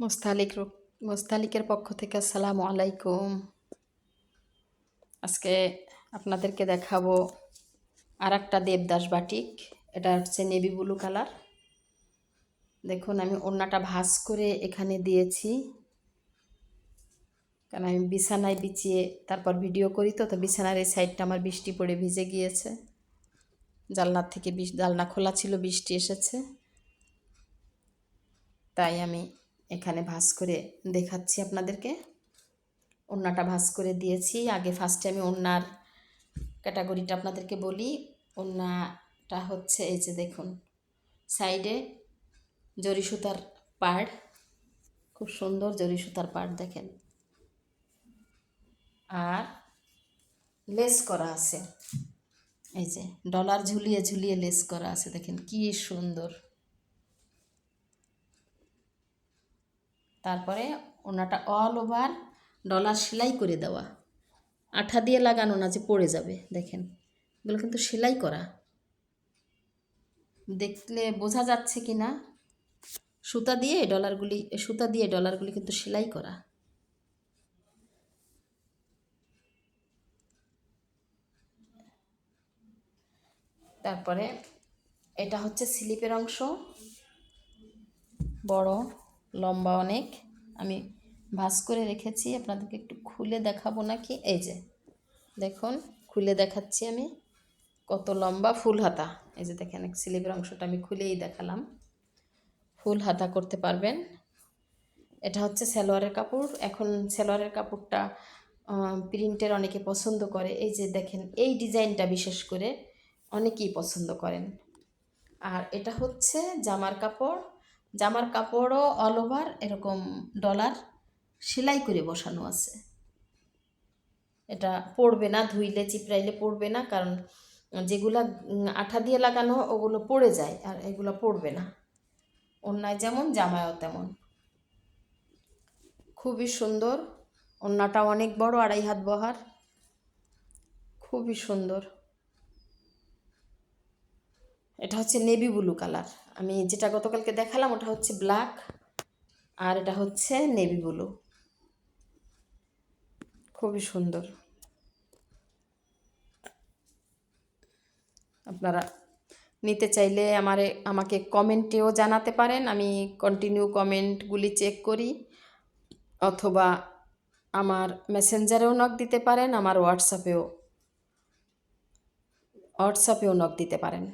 মোস্তালিক মোস্তালিকের পক্ষ থেকে আসসালামু আলাইকুম। আজকে আপনাদেরকে দেখাবো আর একটা দেবদাস বাটিক। এটা হচ্ছে নেভি ব্লু কালার। দেখুন, আমি ওড়নাটা ভাঁজ করে এখানে দিয়েছি। কারণ আমি বিছানায় বিছিয়ে তারপর ভিডিও করি তো তো বিছানার এই সাইডটা আমার বৃষ্টি পড়ে ভিজে গিয়েছে। জানলার থেকে জানলা খোলা ছিল, বৃষ্টি এসেছে। তাই আমি এখানে ভাঁজ করে দেখাচ্ছি আপনাদেরকে। ওড়নাটা ভাঁজ করে দিয়েছি। আগে ফার্স্টে আমি ওড়নার ক্যাটাগরিটা আপনাদেরকে বলি। ওড়নাটা হচ্ছে এই যে দেখুন সাইডে জরি সুতার পাড়। খুব সুন্দর জরি সুতার পাড় দেখেন। আর লেস করা আছে। এই যে, ডলার ঝুলিয়ে ঝুলিয়ে লেস করা আছে। দেখেন কি সুন্দর। তারপরে ওনাটা অল ওভার ডলার সেলাই করে দেওয়া। আঠা দিয়ে লাগানো না যে পড়ে যাবে, দেখেন। এগুলো কিন্তু সেলাই করা। দেখলে বোঝা যাচ্ছে কি না? সুতা দিয়ে ডলারগুলি সুতা দিয়ে ডলারগুলি কিন্তু সেলাই করা। তারপরে এটা হচ্ছে স্লিপের অংশ, বড়। লম্বা অনেক। আমি ভাঁজ করে রেখেছি, আপনাদেরকে একটু খুলে দেখাবো নাকি? এই যে, দেখুন, খুলে দেখাচ্ছি আমি কত লম্বা ফুল হাতা। এই যে দেখেন, এক স্লিপের অংশটা আমি খুলেই দেখালাম। ফুল হাতা করতে পারবেন। এটা হচ্ছে সালোয়ারের কাপড়। এখন সালোয়ারের কাপড়টা প্রিন্টের অনেকে পছন্দ করে। এই যে দেখেন, এই ডিজাইনটা বিশেষ করে অনেকেই পছন্দ করেন। আর এটা হচ্ছে জামার কাপড়। জামার কাপড়ও অল ওভার এরকম ডলার সেলাই করে বসানো আছে। এটা পড়বে না, ধুইলে, চিপড়াইলে পড়বে না, কারণ যেগুলা আঠা দিয়ে লাগানো, ওগুলো পড়ে যায় আর এগুলো পড়বে না। অন্যায় যেমন, জামায়ও তেমন। খুবই সুন্দর। ওড়নাটা অনেক বড়, আড়াই হাত বহার। খুবই সুন্দর। এটা হচ্ছে নেভি ব্লু কালার। আমি যেটা গতকালকে দেখালাম ওটা হচ্ছে ব্ল্যাক আর এটা হচ্ছে নেভি ব্লু। খুবই সুন্দর। আপনারা নিতে চাইলে আমারে, আমাকে কমেন্টেও জানাতে পারেন। আমি কন্টিনিউ কমেন্টগুলি চেক করি অথবা আমার মেসেঞ্জারেও নক দিতে পারেন, আমার হোয়াটসঅ্যাপেও হোয়াটসঅ্যাপেও নক দিতে পারেন।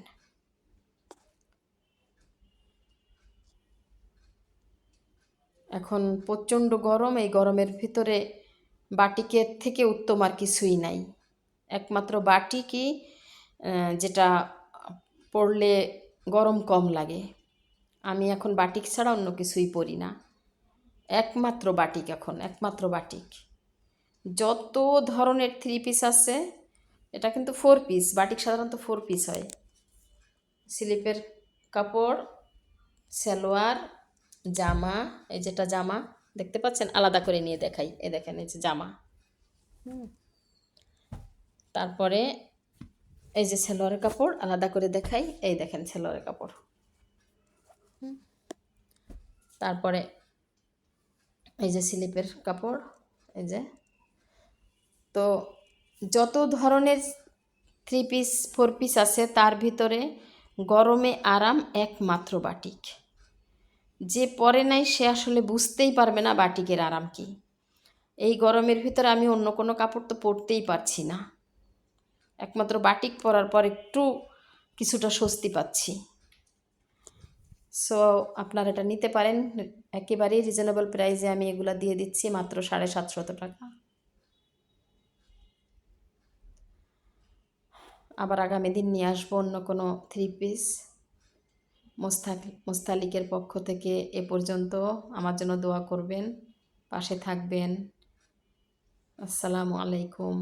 এখন প্রচণ্ড গরম এই গরমের ভিতরে বাটিকের থেকে উত্তম আর কিছুই নাই। একমাত্র বাটিকই আহ, যেটা পরলে গরম কম লাগে। আমি এখন বাটিক ছাড়া অন্য কিছুই পরি না। একমাত্র বাটিক এখন একমাত্র বাটিক। যত ধরনের থ্রি পিস আছে এটা কিন্তু ফোর পিস বাটিক সাধারণত ফোর পিস হয়। স্লিপের কাপড় সালোয়ার জামা, এই যেটা জামা, দেখতে পাচ্ছেন? আলাদা করে নিয়ে দেখাই। এই দেখেন, এই যে জামা। তারপরে এই যে সেলোয়ারের কাপড়, আলাদা করে দেখাই। এই দেখেন সেলোয়ারের কাপড়। তারপরে এই যে স্লিপের কাপড়, এই যে। তো যত ধরনের থ্রি পিস ফোর পিস আছে, তার ভিতরে গরমে আরাম একমাত্র বাটিক। যে পরে নাই সে আসলে বুঝতেই পারবে না বাটিকের আরাম কি। এই গরমের ভিতরে আমি অন্য কোনো কাপড় তো পরতেই পারছি না। একমাত্র বাটিক পরার পর একটু কিছুটা স্বস্তি পাচ্ছি। সো আপনারা এটা নিতে পারেন। একেবারেই রিজনেবল প্রাইসে আমি এগুলো দিয়ে দিচ্ছি, মাত্র সাড়ে সাতশত টাকা। আবার আগামী দিন নিয়ে আসব অন্য কোনো থ্রি পিস মোস্তাক মোস্তালিকের পক্ষ থেকে এ পর্যন্ত আমার জন্য দোয়া করবেন পাশে থাকবেন। আসসালামু আলাইকুম।